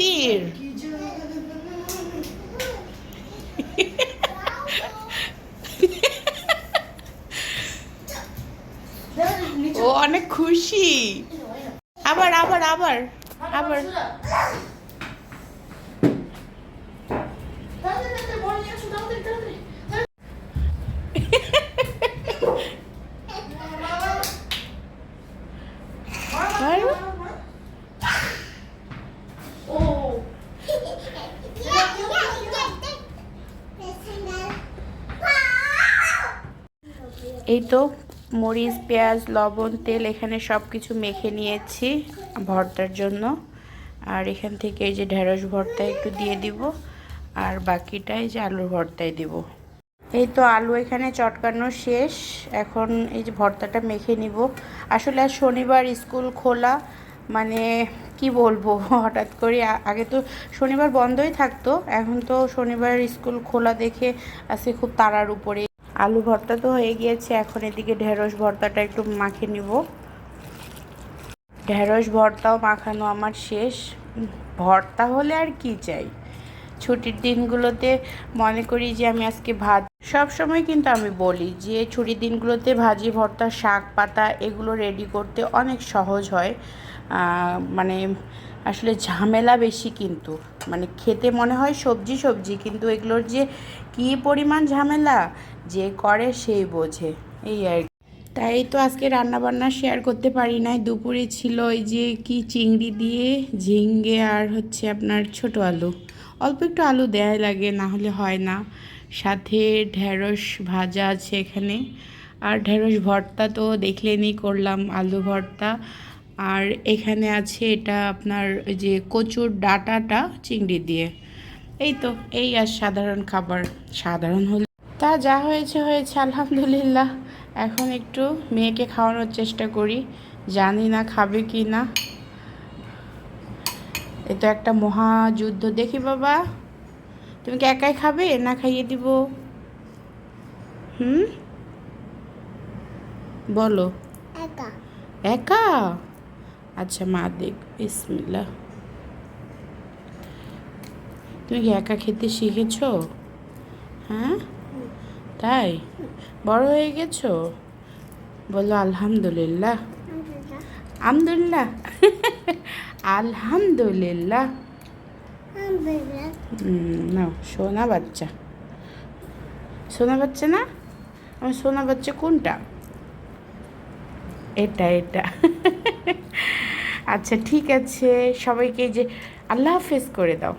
অস্থির ও অনেক খুশি। আবার আবার আবার আবার। আর? এই তো মরিচ, পেঁয়াজ, লবণ, তেল এখানে সব কিছু মেখে নিয়েছি ভর্তার জন্য। আর এখান থেকে এই যে ঢেঁড়স ভর্তা একটু দিয়ে দিব, আর বাকিটাই যে আলুর ভর্তায় দিব। এই তো আলু এখানে চটকানো শেষ। এখন এই যে ভর্তাটা মেখে নিব। আসলে আজ শনিবার স্কুল খোলা মানে কি বলব, হঠাৎ করে আগে তো শনিবার বন্ধই থাকতো, এখন তো শনিবার স্কুল খোলা দেখে আজকে খুব তাড়ার উপরে আলু ভর্তা তো হয়ে গিয়েছে, এখন এদিকে ঢেঁড়স ভর্তাটা একটু মাখে নিব। ঢেঁড়স ভর্তাও মাখানো আমার শেষ। ভর্তা হলে আর কি চাই? ছুটির দিনগুলোতে মনে করি যে আমি আজকে ভাত, সব সময় কিন্তু আমি বলি যে ছুটির দিনগুলোতে ভাজি ভর্তা, শাক পাতা এগুলো রেডি করতে অনেক সহজ হয়। মানে আসলে ঝামেলা বেশি কিন্তু। মানে খেতে মনে হয় সবজি সবজি, কিন্তু এগুলোর যে কী পরিমাণ ঝামেলা যে করে সেই বোঝে, এই আর। তাই তো আজকে রান্না বান্না শেয়ার করতে পারি নাই। দুপুরে ছিল ওই যে কি চিংড়ি দিয়ে ঝিঙ্গে আর হচ্ছে আপনার ছোট আলু। অল্প একটু আলু দেয়া লাগে, না হলে হয় না। সাথে ঢেঁড়স ভাজা আছে এখানে। আর ঢেঁড়স ভর্তা তো দেখলেনই করলাম, আলু ভর্তা। আর এখানে আছে এটা আপনার যে কচুর ডাটাটা চিংড়ি দিয়ে। এই তো, এই আর সাধারণ খাবার। সাধারণ হলে তা যা হয়েছে হয়েছে আলহামদুলিল্লাহ। এখন একটু মেয়েকে খাওয়ানোর চেষ্টা করি। জানি না খাবে কি না। এ তো একটা মহাযুদ্ধ। দেখি বাবা তুমি কি একাই খাবে না খাইয়ে দিব? হুম? বলো। একা। একা? আচ্ছা মা দেখ বিসমিল্লাহ। তুমি কি একা খেতে শিখেছো? হ্যাঁ? তাই? বড় হয়ে গেছো? বলো আলহামদুলিল্লাহ। আলহামদুলিল্লাহ। আলহামদুলিল্লাহ। না সোনা বাচ্চা। সোনা বাচ্চা না? আমার সোনা বাচ্চা কোনটা? এটা এটা। আচ্ছা ঠিক আছে। সবাইকে যে আল্লাহ হাফেজ করে দাও।